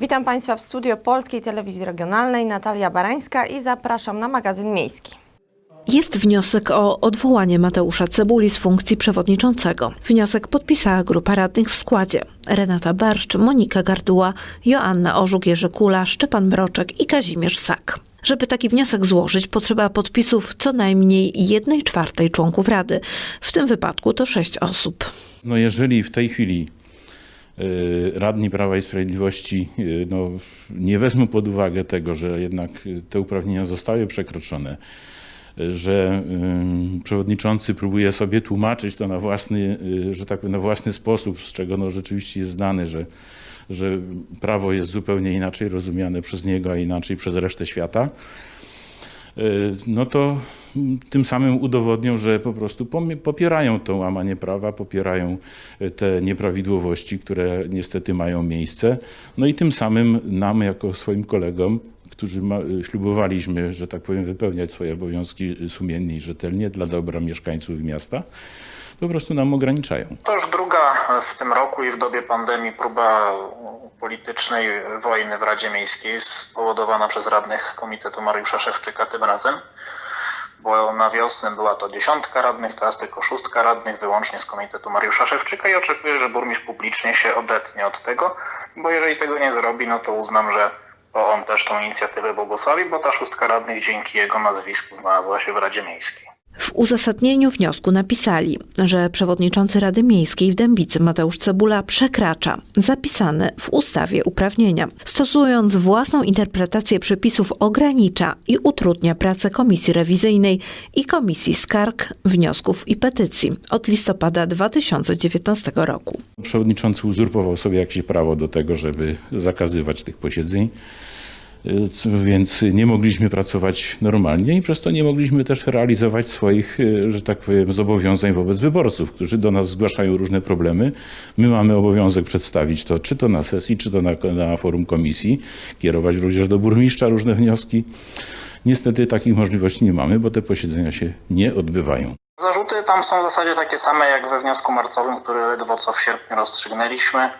Witam Państwa w studio Polskiej Telewizji Regionalnej. Natalia Barańska i zapraszam na magazyn miejski. Jest wniosek o odwołanie Mateusza Cebuli z funkcji przewodniczącego. Wniosek podpisała grupa radnych w składzie. Renata Barszcz, Monika Garduła, Joanna Orzuk, Jerzy Kula, Szczepan Mroczek i Kazimierz Sak. Żeby taki wniosek złożyć, potrzeba podpisów co najmniej jednej czwartej członków Rady. W tym wypadku to sześć osób. No jeżeli w tej chwili radni Prawa i Sprawiedliwości y, no, nie wezmą pod uwagę tego, że jednak y, te uprawnienia zostały przekroczone, y, że y, przewodniczący próbuje sobie tłumaczyć to na własny, y, że tak na własny sposób, z czego no, rzeczywiście jest znany, że, że prawo jest zupełnie inaczej rozumiane przez niego, a inaczej przez resztę świata, y, no to tym samym udowodnią, że po prostu popierają to łamanie prawa, popierają y, te nieprawidłowości, które niestety mają miejsce. No i tym samym nam, jako swoim kolegom, którzy ma, y, ślubowaliśmy, że tak powiem, wypełniać swoje obowiązki sumiennie i rzetelnie dla dobra mieszkańców miasta, po prostu nam ograniczają. To już druga w tym roku i w dobie pandemii próba politycznej wojny w Radzie Miejskiej spowodowana przez radnych Komitetu Mariusza Szewczyka tym razem, bo na wiosnę była to dziesiątka radnych, teraz tylko szóstka radnych wyłącznie z Komitetu Mariusza Szewczyka i oczekuję, że burmistrz publicznie się odetnie od tego, bo jeżeli tego nie zrobi, no to uznam, że to on też tą inicjatywę błogosławi, bo ta szóstka radnych dzięki jego nazwisku znalazła się w Radzie Miejskiej. W uzasadnieniu wniosku napisali, że przewodniczący Rady Miejskiej w Dębicy Mateusz Cebula przekracza zapisane w ustawie uprawnienia. Stosując własną interpretację przepisów ogranicza i utrudnia pracę Komisji Rewizyjnej i Komisji Skarg, Wniosków i Petycji od listopada 2019 roku. Przewodniczący uzurpował sobie jakieś prawo do tego, żeby zakazywać tych posiedzeń, więc nie mogliśmy pracować normalnie i przez to nie mogliśmy też realizować swoich, y, że tak powiem, zobowiązań wobec wyborców, którzy do nas zgłaszają różne problemy. My mamy obowiązek przedstawić to, czy to na sesji, czy to na, na forum komisji, kierować również do burmistrza różne wnioski. Niestety takich możliwości nie mamy, bo te posiedzenia się nie odbywają. Zarzuty tam są w zasadzie takie same jak we wniosku marcowym, który ledwo co w sierpniu rozstrzygnęliśmy.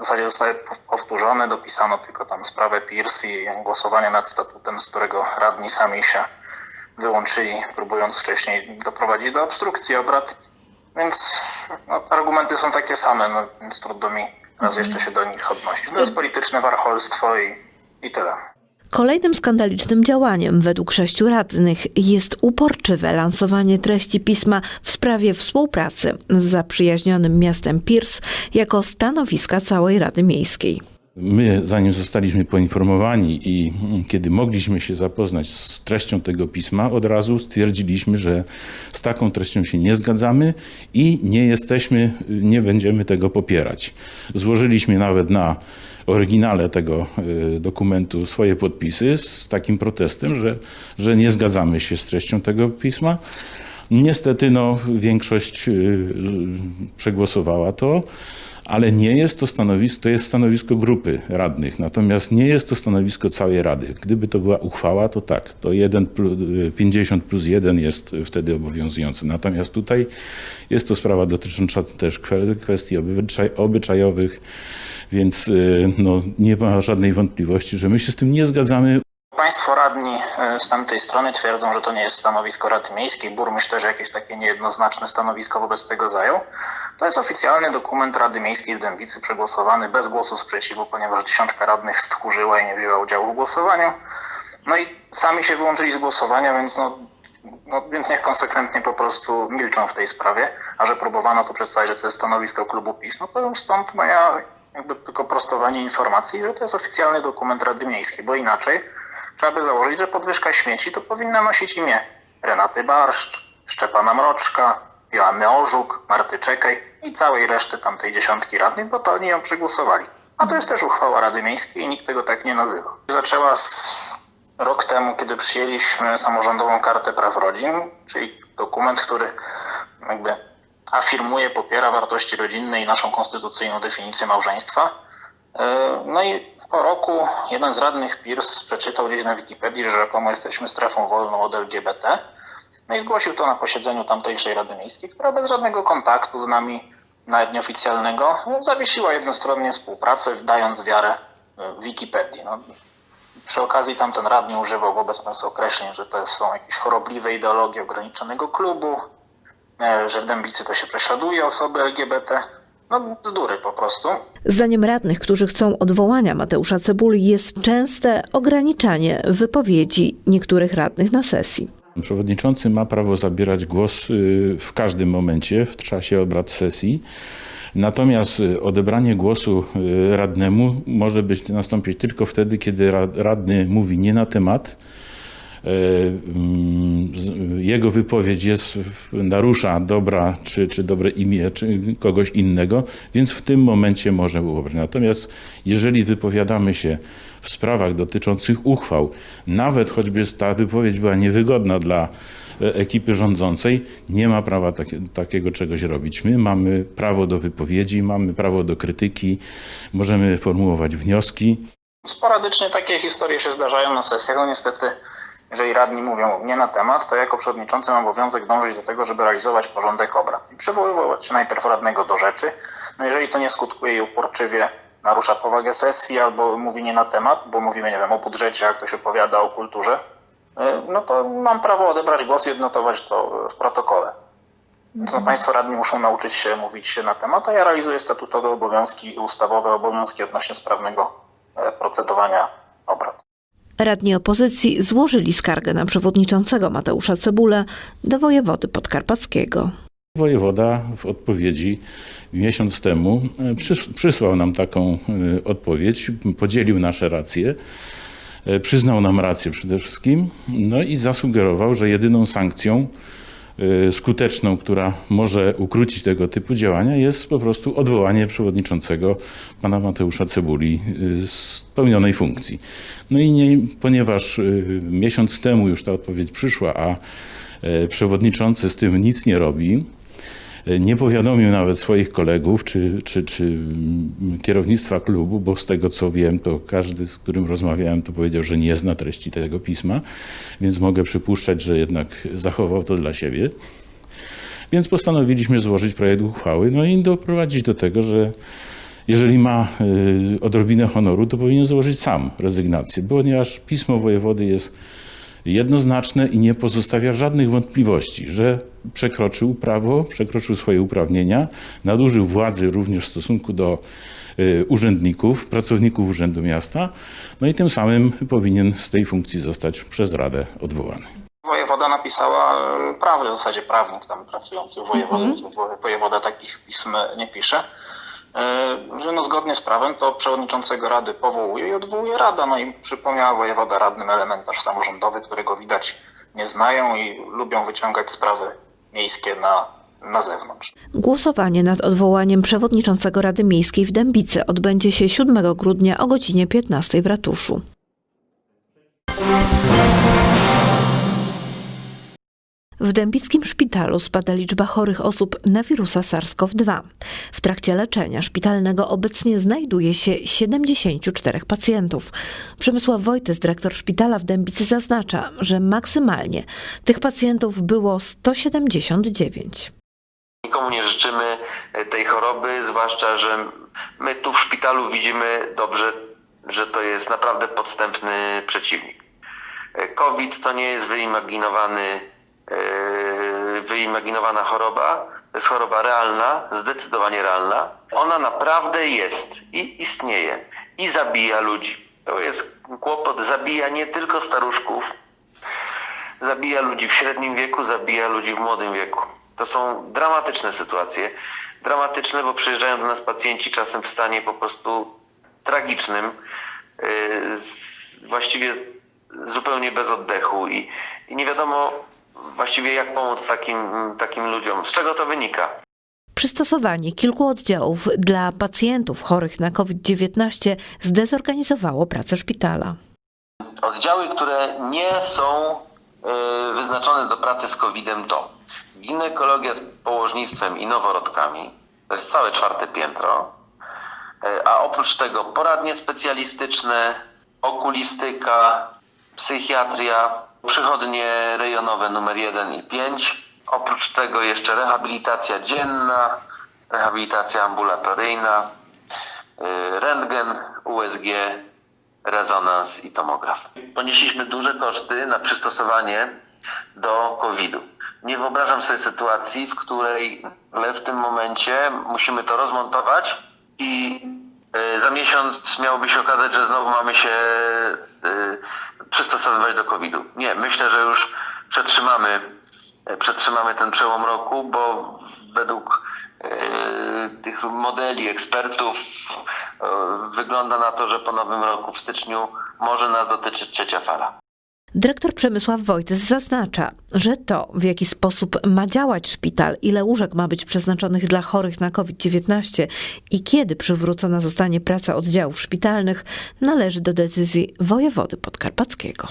W zasadzie zostały pow- powtórzone, dopisano tylko tam sprawę Pierce i głosowanie nad statutem, z którego radni sami się wyłączyli, próbując wcześniej doprowadzić do obstrukcji obrad. Więc no, argumenty są takie same, no, więc trudno mi raz jeszcze się do nich odnosić. To jest polityczne warcholstwo i, i tyle. Kolejnym skandalicznym działaniem według sześciu radnych jest uporczywe lansowanie treści pisma w sprawie współpracy z zaprzyjaźnionym miastem Pierce jako stanowiska całej Rady Miejskiej. My, zanim zostaliśmy poinformowani i kiedy mogliśmy się zapoznać z treścią tego pisma, od razu stwierdziliśmy, że z taką treścią się nie zgadzamy i nie jesteśmy, nie będziemy tego popierać. Złożyliśmy nawet na oryginale tego y, dokumentu swoje podpisy z takim protestem, że, że nie zgadzamy się z treścią tego pisma. Niestety no, większość y, przegłosowała to, ale nie jest to stanowisko, to jest stanowisko grupy radnych, natomiast nie jest to stanowisko całej Rady. Gdyby to była uchwała, to tak, to 1 plus, 50 plus 1 jest wtedy obowiązujący. Natomiast tutaj jest to sprawa dotycząca też kwe- kwestii obyczaj, obyczajowych, więc y, no, nie ma żadnej wątpliwości, że my się z tym nie zgadzamy. Państwo radni e, z tamtej strony twierdzą, że to nie jest stanowisko Rady Miejskiej. Burmistrz też jakieś takie niejednoznaczne stanowisko wobec tego zajął. To jest oficjalny dokument Rady Miejskiej w Dębicy, przegłosowany bez głosu sprzeciwu, ponieważ dziesiątka radnych stchórzyła i nie wzięła udziału w głosowaniu. No i sami się wyłączyli z głosowania, więc no, no, więc niech konsekwentnie po prostu milczą w tej sprawie, a że próbowano to przedstawić, że to jest stanowisko klubu PiS, no to stąd moja jakby tylko prostowanie informacji, że to jest oficjalny dokument Rady Miejskiej, bo inaczej trzeba by założyć, że podwyżka śmieci to powinna nosić imię Renaty Barszcz, Szczepana Mroczka, Joanny Orzuk, Marty Czekaj i całej reszty tamtej dziesiątki radnych, bo to oni ją przegłosowali. A to jest też uchwała Rady Miejskiej i nikt tego tak nie nazywa. Zaczęła z rok temu, kiedy przyjęliśmy samorządową kartę praw rodzin, czyli dokument, który jakby afirmuje, popiera wartości rodzinne i naszą konstytucyjną definicję małżeństwa. Yy, No i po roku jeden z radnych Pierce przeczytał gdzieś na Wikipedii, że rzekomo jesteśmy strefą wolną od LGBT. No i zgłosił to na posiedzeniu tamtejszej Rady Miejskiej, która bez żadnego kontaktu z nami, nawet nieoficjalnego, zawiesiła jednostronnie współpracę, dając wiarę, e, Wikipedii. No, przy okazji tamten radny używał wobec nas określeń, że to są jakieś chorobliwe ideologie ograniczonego klubu, e, że w Dębicy to się prześladuje osoby LGBT. No bzdury po prostu. Zdaniem radnych, którzy chcą odwołania Mateusza Cebuli, jest częste ograniczanie wypowiedzi niektórych radnych na sesji. Przewodniczący ma prawo zabierać głos y, w każdym momencie w czasie obrad sesji. Natomiast y, odebranie głosu y, radnemu może być nastąpić tylko wtedy, kiedy ra- radny mówi nie na temat. E, mm, Jego wypowiedź jest, narusza dobra czy, czy dobre imię czy kogoś innego, więc w tym momencie może ułożyć. Natomiast jeżeli wypowiadamy się w sprawach dotyczących uchwał, nawet choćby ta wypowiedź była niewygodna dla e, ekipy rządzącej, nie ma prawa takie, takiego czegoś robić. My mamy prawo do wypowiedzi, mamy prawo do krytyki, możemy formułować wnioski. Sporadycznie takie historie się zdarzają na sesjach. No niestety, jeżeli radni mówią nie na temat, to jako przewodniczący mam obowiązek dążyć do tego, żeby realizować porządek obrad. I przywoływać najpierw radnego do rzeczy. No jeżeli to nie skutkuje i uporczywie narusza powagę sesji albo mówi nie na temat, bo mówimy, nie wiem, o budżecie, jak ktoś opowiada o kulturze, y, no to mam prawo odebrać głos i odnotować to w protokole. Więc no, Państwo radni muszą nauczyć się mówić na temat, a ja realizuję statutowe obowiązki i ustawowe obowiązki odnośnie sprawnego e, procedowania obrad. Radni opozycji złożyli skargę na przewodniczącego Mateusza Cebulę do wojewody podkarpackiego. Wojewoda w odpowiedzi miesiąc temu e, przys- przysłał nam taką e, odpowiedź, podzielił nasze racje, e, przyznał nam rację przede wszystkim, no i zasugerował, że jedyną sankcją skuteczną, która może ukrócić tego typu działania, jest po prostu odwołanie przewodniczącego pana Mateusza Cebuli e, z pełnionej funkcji. No i nie, ponieważ e, miesiąc temu już ta odpowiedź przyszła, a przewodniczący z tym nic nie robi, nie powiadomił nawet swoich kolegów czy, czy, czy mm, kierownictwa klubu, bo z tego co wiem, to każdy, z którym rozmawiałem, to powiedział, że nie zna treści tego pisma, więc mogę przypuszczać, że jednak zachował to dla siebie. Więc postanowiliśmy złożyć projekt uchwały, no i doprowadzić do tego, że jeżeli ma y, odrobinę honoru, to powinien złożyć sam rezygnację, ponieważ pismo wojewody jest jednoznaczne i nie pozostawia żadnych wątpliwości, że przekroczył prawo, przekroczył swoje uprawnienia, nadużył władzy również w stosunku do y, urzędników, pracowników Urzędu Miasta, no i tym samym powinien z tej funkcji zostać przez Radę odwołany. Wojewoda napisała e, prawdę, w zasadzie prawnik tam pracujący w wojewodzie, wo- wojewoda takich pism nie pisze, że no zgodnie z prawem to przewodniczącego Rady powołuje i odwołuje Rada. No i przypomniała wojewoda radnym elementarz samorządowy, którego widać nie znają i lubią wyciągać sprawy miejskie na, na zewnątrz. Głosowanie nad odwołaniem przewodniczącego Rady Miejskiej w Dębicy odbędzie się 7 grudnia o godzinie 15 w ratuszu. W dębickim szpitalu spada liczba chorych osób na wirusa SARS-CoV-2. W trakcie leczenia szpitalnego obecnie znajduje się 74 pacjentów. Przemysław Wojtys, dyrektor szpitala w Dębicy, zaznacza, że maksymalnie tych pacjentów było 179. Nikomu nie życzymy e, tej choroby, zwłaszcza, że my tu w szpitalu widzimy dobrze, że to jest naprawdę podstępny przeciwnik. E, COVID to nie jest wyimaginowany, wyimaginowana choroba, to jest choroba realna, zdecydowanie realna. Ona naprawdę jest i istnieje i zabija ludzi. To jest kłopot, zabija nie tylko staruszków, zabija ludzi w średnim wieku, zabija ludzi w młodym wieku. To są dramatyczne sytuacje. Dramatyczne, bo przyjeżdżają do nas pacjenci czasem w stanie po prostu tragicznym, yy, właściwie zupełnie bez oddechu i, i nie wiadomo właściwie jak pomóc takim, takim ludziom. Z czego to wynika? Przystosowanie kilku oddziałów dla pacjentów chorych na COVID-19 zdezorganizowało pracę szpitala. Oddziały, które nie są y, wyznaczone do pracy z COVID-em to ginekologia z położnictwem i noworodkami, to jest całe czwarte piętro, y, a oprócz tego poradnie specjalistyczne, okulistyka, psychiatria, przychodnie rejonowe numer 1 i 5, oprócz tego jeszcze rehabilitacja dzienna, rehabilitacja ambulatoryjna, y, rentgen, USG rezonans i tomograf. Ponieśliśmy duże koszty na przystosowanie do COVID-u. Nie wyobrażam sobie sytuacji, w której w tym momencie musimy to rozmontować i za miesiąc miałoby się okazać, że znowu mamy się y, przystosowywać do COVID-u. Nie, myślę, że już przetrzymamy, e, przetrzymamy ten przełom roku, bo według tych modeli ekspertów wygląda na to, że po nowym roku w styczniu może nas dotyczyć trzecia fala. Dyrektor Przemysław Wojtys zaznacza, że to, w jaki sposób ma działać szpital, ile łóżek ma być przeznaczonych dla chorych na COVID-19 i kiedy przywrócona zostanie praca oddziałów szpitalnych, należy do decyzji wojewody podkarpackiego.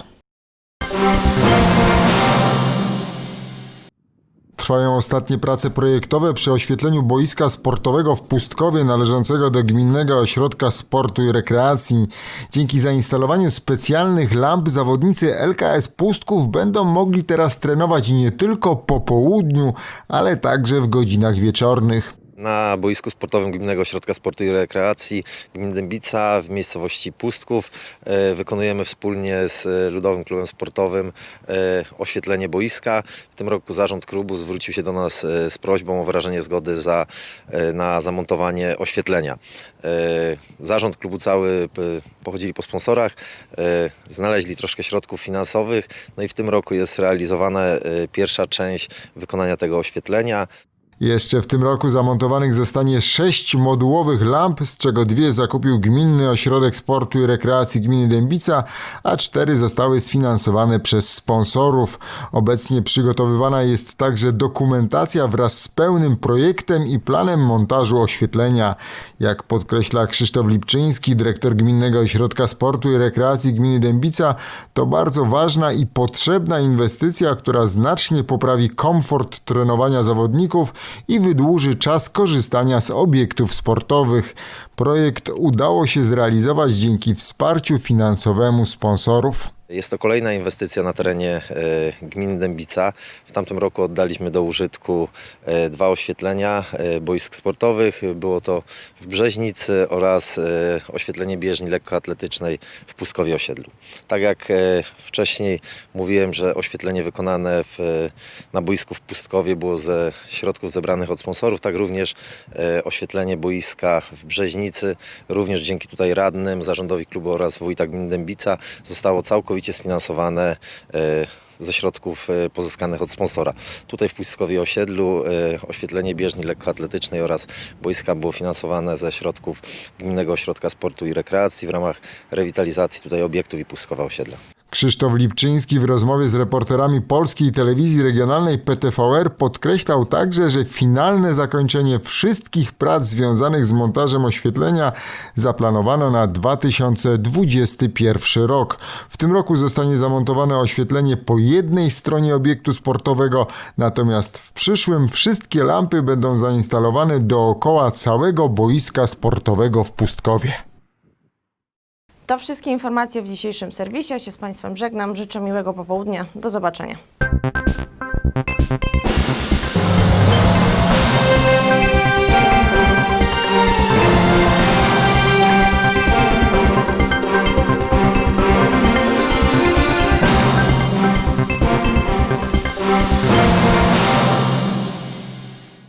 Trwają ostatnie prace projektowe przy oświetleniu boiska sportowego w Pustkowie należącego do Gminnego Ośrodka Sportu i Rekreacji. Dzięki zainstalowaniu specjalnych lamp zawodnicy LKS Pustków będą mogli teraz trenować nie tylko po południu, ale także w godzinach wieczornych. Na boisku sportowym Gminnego Ośrodka Sportu i Rekreacji Gminy Dębica w miejscowości Pustków e, wykonujemy wspólnie z e, Ludowym Klubem Sportowym e, oświetlenie boiska. W tym roku zarząd klubu zwrócił się do nas z prośbą o wyrażenie zgody za, na zamontowanie oświetlenia. Zarząd klubu cały pochodzili po sponsorach, znaleźli troszkę środków finansowych, no i w tym roku jest realizowana pierwsza część wykonania tego oświetlenia. Jeszcze w tym roku zamontowanych zostanie sześć modułowych lamp, z czego dwie zakupił Gminny Ośrodek Sportu i Rekreacji Gminy Dębica, a cztery zostały sfinansowane przez sponsorów. Obecnie przygotowywana jest także dokumentacja wraz z pełnym projektem i planem montażu oświetlenia. Jak podkreśla Krzysztof Lipczyński, dyrektor Gminnego Ośrodka Sportu i Rekreacji Gminy Dębica, to bardzo ważna i potrzebna inwestycja, która znacznie poprawi komfort trenowania zawodników i wydłuży czas korzystania z obiektów sportowych. Projekt udało się zrealizować dzięki wsparciu finansowemu sponsorów. Jest to kolejna inwestycja na terenie e, gminy Dębica. W tamtym roku oddaliśmy do użytku e, dwa oświetlenia e, boisk sportowych. Było to w Brzeźnicy oraz e, oświetlenie bieżni lekkoatletycznej w Puskowie Osiedlu. Tak jak wcześniej mówiłem, że oświetlenie wykonane w, na boisku w Pustkowie było ze środków zebranych od sponsorów, tak również oświetlenie boiska w Brzeźnicy, również dzięki tutaj radnym, zarządowi klubu oraz wójta gminy Dębica zostało całkowicie sfinansowane ze środków e, pozyskanych od sponsora. Tutaj w Puskowie Osiedlu e, oświetlenie bieżni lekkoatletycznej oraz boiska było finansowane ze środków Gminnego Ośrodka Sportu i Rekreacji w ramach rewitalizacji tutaj obiektów i Puskowa Osiedla. Krzysztof Lipczyński w rozmowie z reporterami polskiej telewizji regionalnej PTVR podkreślał także, że finalne zakończenie wszystkich prac związanych z montażem oświetlenia zaplanowano na 2021 rok. W tym roku zostanie zamontowane oświetlenie po jednej stronie obiektu sportowego, natomiast w przyszłym wszystkie lampy będą zainstalowane dookoła całego boiska sportowego w Pustkowie. To wszystkie informacje w dzisiejszym serwisie. Ja się z Państwem żegnam. Życzę miłego popołudnia. Do zobaczenia.